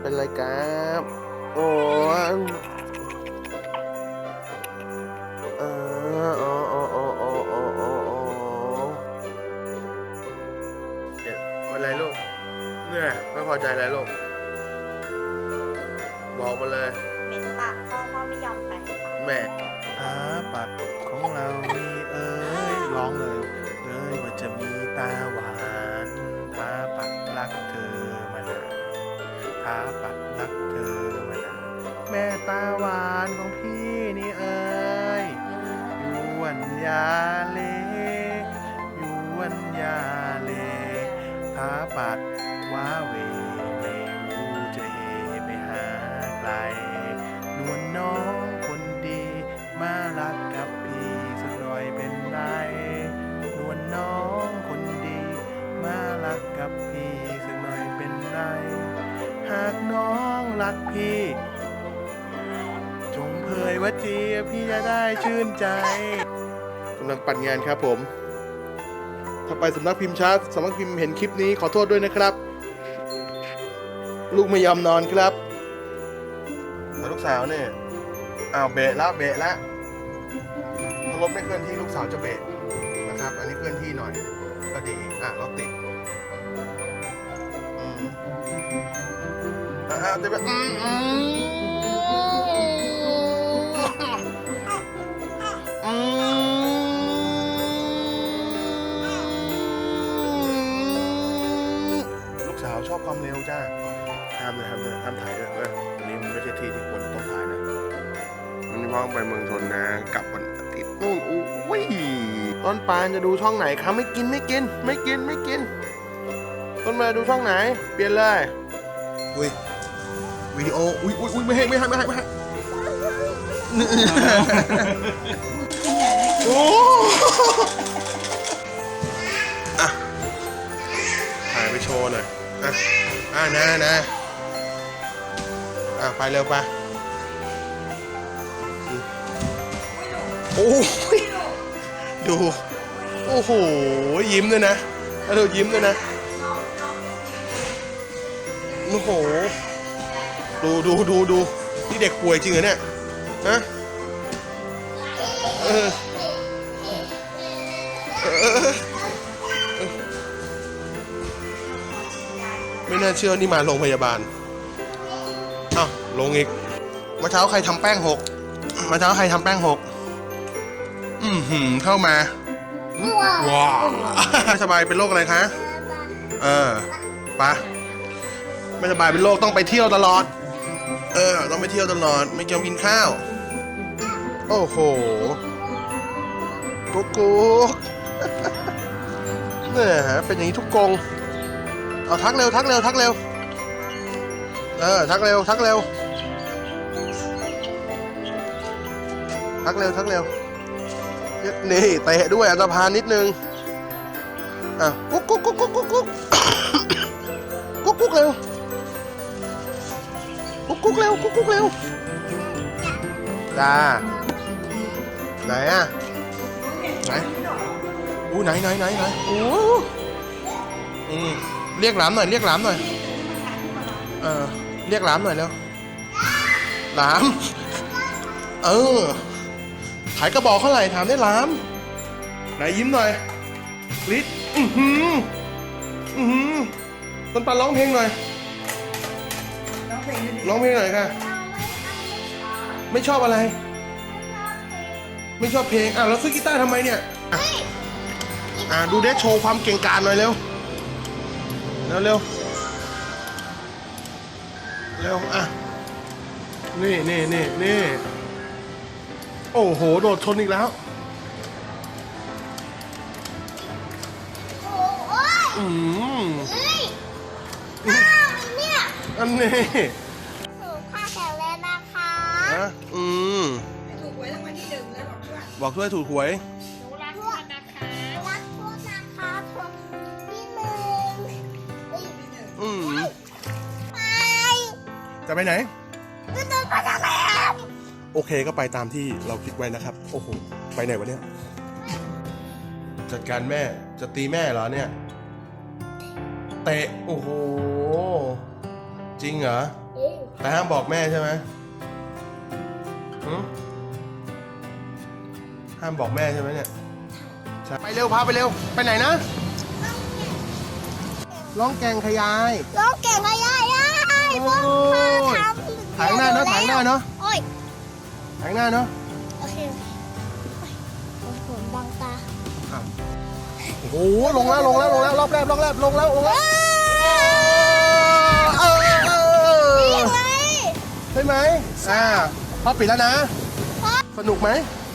เป็นไรครับ โอ้ยเออโอ้โอ้โอ้โอ้โอ้โอ้โอ้เจ็บเป็นไรลูกเนี่ยไม่พอใจอะไรลูก บอกมาเลยเหม็นปากพ่อพ่อไม่ยอมไปค่ะแม่หาปัดของเรานี่เอ้ยร้องเลย เอ้ยว่าจะมีตาหวาน ทาปัดรักเธอมานานแม่ตาหวานของพี่นี่เอ้ยอยู่วันยาเลอยู่วันยาเลทาปัดว้าเวไม่รู้จะเหไปหาใครนวลน้องคนดีมารักกับพี่สักหน่อยเป็นไรนวลน้องคนดีมารักกับพี่สักหน่อยเป็นไร หากน้องรักพี่ จงเผยว่าจีพี่จะได้ชื่นใจกำลังปั่นงานครับผม ถ้าไปสำนักพิมพ์ช้าสำนักพิมพ์เห็นคลิปนี้ขอโทษด้วยนะครับ ลูกไม่ยอมนอนครับแต่ลูกสาวเนี่ยอ้าวเบะละเบะละถ้ารถไม่เคลื่อนที่ลูกสาวจะเบะนะครับ อันนี้เคลื่อนที่หน่อย ก็ดี อะรถติด อืม อะจะแบบลูกสาวชอบความเร็วจ้าห้ามเลยห้ามเลยห้ามถ่ายเลยเว้ยอันนี้มันไม่ใช่ที่ที่ควรจะต้องถ่ายนะมันนี้พ่อไปเมืองชนนะกลับวันอาทิตย์นู่นอุ้ยต้นปานจะดูช่องไหนคะไม่กินไม่กิน ไม่กินไม่กินต้นมาดูช่องไหน เปลี่ยนเลยอุ้ย วิดีโอ อุ้ยอุ้ยอุ้ยไม่ให้ไม่ให้ไม่ให้ไม่ให้โอ้อะถ่ายไปโชว์หน่อย อะ อะนะนะอะไปเร็วไปอืมโอ้ยดู โอ้โห ยิ้มด้วยนะแล้วดูยิ้มด้วยนะ โอ้โห ดูดูดูดูนี่เด็กป่วยจริงเหรอเนี่ยฮะเออเออเออไม่น่าเชื่อนี่มาโรงพยาบาลอ้าวลงอีกเมื่อเช้าใครทำแป้งหกเมื่อเช้าใครทำแป้งหกอือหือเข้ามาว้าวไม่สบายเป็นโรคอะไรคะ เออไปะไม่สบายเป็นโรคต้องไปเที่ยวตลอด เออ ต้องไปเที่ยวตลอด ไม่ยอมกินข้าว โอ้โหกุ๊กกุ๊กเนี่ยฮะเป็นอย่างนี้ทุกกงเอาทักเร็วทักเร็วทักเร็ว เออ ทักเร็วทักเร็ว ทักเร็วทักเร็ว นี่เตะด้วยอันตรพานนิดนึง อะกุ๊ก กุ๊กเร็วกุ๊กกุ๊กเร็วจ้าไหนอะไหนอู้ไหนไหนไหนไหนโอ้อืมเรียกหลามหน่อยเรียกหลามหน่อยเออเรียกหลามหน่อยเร็วหลาม เออขายกระบอกเท่าไหร่ถามได้หลาม ไหนยิ้มหน่อยลิศอือหืออือหือต้นปลาร้องเพลงหน่อย ร้องเพลงหน่อยค่ะ ไม่ชอบอะไร ไม่ชอบเพลงอะแล้วซื้อกีตาร์ทำไมเนี่ยอะอะดูเดชโชว์ความเก่งกาจหน่อยเร็วเร็วเร็วเร็วอะนี่นี่นี่นี่โอ้โห โดดชนอีกแล้วโอ้ยอืมเอ้ยข้าวเนี่ยอัน อืมถูกไว้รางวัลที่หนึ่งแล้วบอกด้วยบอกด้วยถูกหวย หนูรักพ่อนะคะรักพ่อนะคะทุกที่หนึ่งเอ้ยอืมไปจะไปไหน ก็เดินไปทางแล้วโอเคก็ไปตามที่เราคิดไว้นะครับ โอ้โห ไปไหนวะเนี่ย จัดการแม่ จะตีแม่เหรอเนี่ย เตะ โอ้โห จริงเหรอเอแต่ห้ามบอกแม่ใช่ไหม หืมห้ามบอกแม่ใช่ไหมเนี่ยใช่ไปเร็วพาไปเร็ว ไปไหนนะ ร้องแกงขยาย ร้องเก่งเลยยายยายพ่อพาทำถ่ายหน้าเนาะถ่ายหน้าเนาะโอ้ยถ่ายหน้าเนาะโอเคโอ้โหบังตาโอ้โหลงแล้วลงแล้วลงแล้วรอบแรกรอบแรกลงแล้วลงแล้ว พ่อปิดแล้วนะพ่อสนุกไหม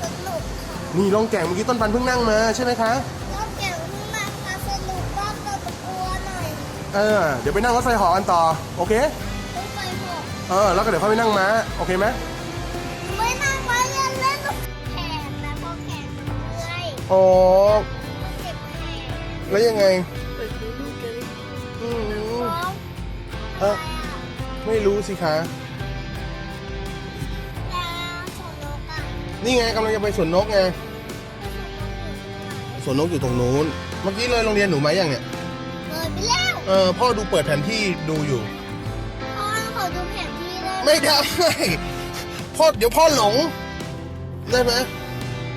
สนุกค่ะนี่ลองแก่งเมื่อกี้ต้นปันเพิ่งนั่งมาใช่ไหมคะร้องเก่งมากค่ะสนุกบ้างก็ตะกลัวหน่อยเออ เดี๋ยวไปนั่งรถไฟเหอกันต่อ โอเคไม่ไปหกเออ แล้วก็เดี๋ยวเขาไปนั่งม้า โอเคไหมไม่นั่งไว้เล่นเล่นแขนนะเพราะแขนมันเมื่อยอ๋อมันเจ็บแขนแล้วยังไงอืมร้องเออ ไม่รู้สิคะ นี่ไงกำลังจะไปสวนนกไงสวนนกอยู่ตรงนู้น เมื่อกี้เลยโรงเรียนหนูไหมยังเนี่ย เปิดไปแล้วเออพ่อดูเปิดแผนที่ดูอยู่ พ่อขอดูแผนที่ได้ไหมไม่ได้ พ่อเดี๋ยวพ่อหลง ได้ไหม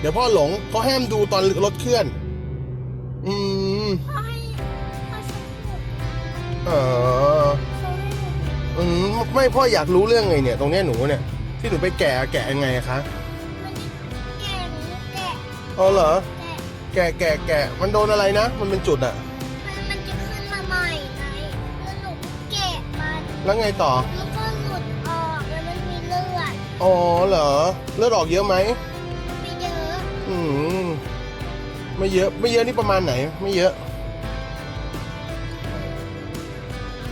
เดี๋ยวพ่อหลงเขาห้ามดูตอนรถเคลื่อน อืมพ่อให้พ่อฉันหยุดเออเขาให้หยุดอืมไม่พ่ออยากรู้เรื่องไงเนี่ย ตรงเนี้ยหนูเนี่ย ที่หนูไปแกะแกะยังไงอะคะ อ๋อเหรอแก่แกะแกะแกะมันโดนอะไรนะ มันเป็นจุดอะมันมันจะขึ้นมาใหม่ไงแล้วหนูก็แกะมันแล้วไงต่อ แล้วก็หลุดออกแล้วมันมีเลือดอ๋อเหรอ เลือดออกเยอะไหมไม่เยอะอืม ไม่เยอะ ไม่เยอะนี่ประมาณไหน ไม่เยอะ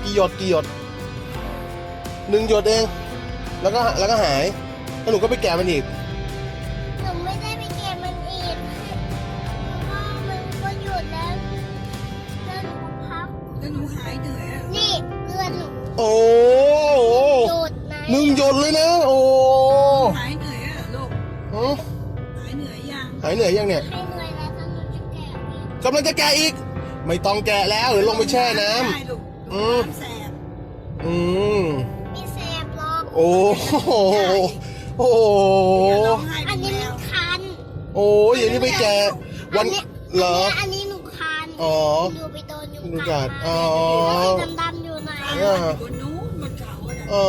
กี่หยดกี่หยดหนึ่งหยดเอง แล้วก็แล้วก็หาย แล้วหนูก็ไปแกะมันอีก หนูหายเหนื่อยอะนี่เลือดหนูโอ้หยุดนะหนึ่งหยดเลยนะ โอ้หายเหนื่อยอะลูกหือหายเหนื่อยยังหายเหนื่อยยังเนี่ยให้เหนื่อยแล้วถ้าหนูจะแกะอีกกำลังจะแกะอีก ไม่ต้องแกะแล้วเดี๋ยวลงไปแช่น้ได้ลูกอืม น้ำแสบำอืมมีแสบหรอกโอ้โหโอ้โหอย่าร้องไห้อันนี้แล้มันวคันโอ้ยอย่างนี้ไปแกะวันอันี้เหรอ อันนี้หนูคันอ๋อ หนูไปโดนยุงยุงกักัดดอ๋อแล้วสีดำๆอยู่ไหนอ่าบนนู้นบนเขาอะอ๋อ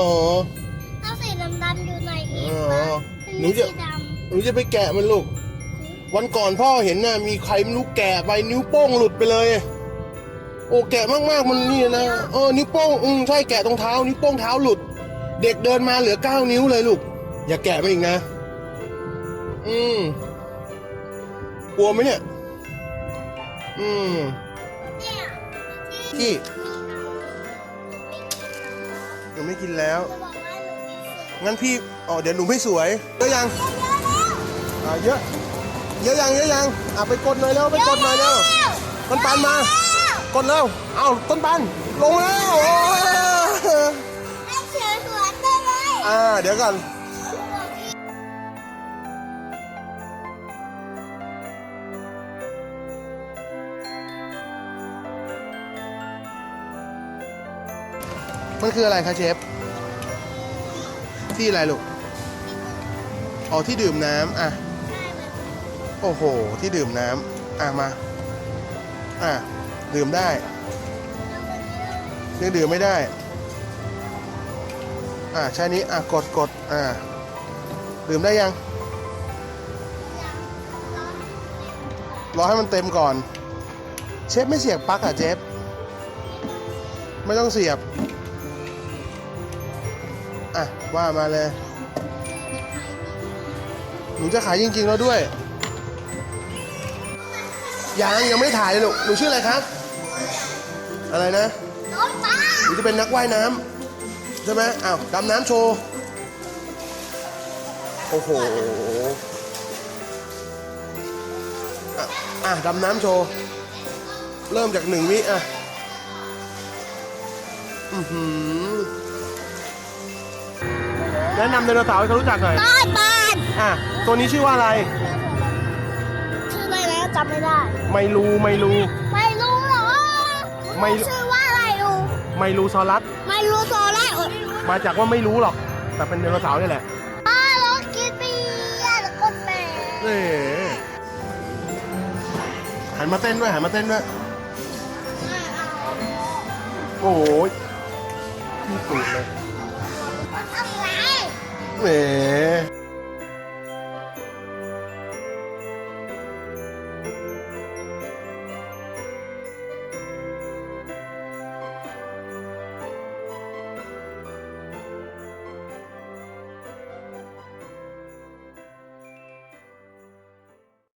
แล้วสีดำๆอยู่ไหนอีกอ๋อวะหนูจะสีดหนูจะไปแกะมันลูก วันก่อนพ่อเห็นน่ะมีใครไม่รู้แกะไปนิ้วโป้งหลุดไปเลย โอ้แกะมากๆมันนี่นะเออนิ้วโป้งอืมใช่แกะตรงเท้า นิ้วโป้งเท้าหลุด เด็กเดินมาเหลือเก้านิ้วเลยลูก อย่าแกะไปอีกนะ อืมกลัวไหมเนี่ย อืมำเนี่ย ที่หนูไม่กินแล้วจะบอกว่าหนูมีเสืองั้นพี่อ๋อเดี๋ยวหนูไม่สวยเยอะยังอ่าเยอะเยอะยังเยอะยังอะไปกดหน่อยแล้วไปกดหน่อยแล้วต้นปานมากดแล้วเอาต้นปานลงแล้วโอ้ยไอ้เสือสวนได้เลยอ่าเดี๋ยวก่อน มันคืออะไรคะเชฟ ที่อะไรลูก อ๋อที่ดื่มน้ำอะ โอ้โห ที่ดื่มน้ำอะมา อะ ดื่มได้ยังดื่มไม่ได้ อะใช่นี้ อะ กดกดอะ ดื่มได้ยัง รอให้มันเต็มก่อน เชฟไม่เสียบปลั๊กอะเชฟ ไม่ต้องเสียบ อะ ว่ามาเลย หนูจะขายจริงๆแล้วด้วย ยัง ยังไม่ถ่ายเลยลูก หนูชื่ออะไรครับ อะไรนะน้องป้าหนูจะเป็นนักว่ายน้ำใช่ไหมอ้าวดำน้ำโชว์ โอ้โหอะอะดำน้ำโชว์ เริ่มจากหนึ่งวิอะ อือหือ แนะนำไดโนเสาร์ให้เขารู้จักหน่อย ต้นบานอะ ตัวนี้ชื่อว่าอะไร ชื่ออะไรนะจำไม่ได้ ไมลู ไมลู ไม่รู้เหรอไม่ชื่อว่าอะไรรู้ ไมลูซอรัส ไม่รู้ซอรัสมาจากว่าไม่รู้หรอก แต่เป็นไดโนเสาร์นี่แหละป้าเรากินเบียร์คนแหม่เอ๊หันมาเต้นด้วยหันมาเต้นด้วย โอ้ยพี่สุดเลย Eh,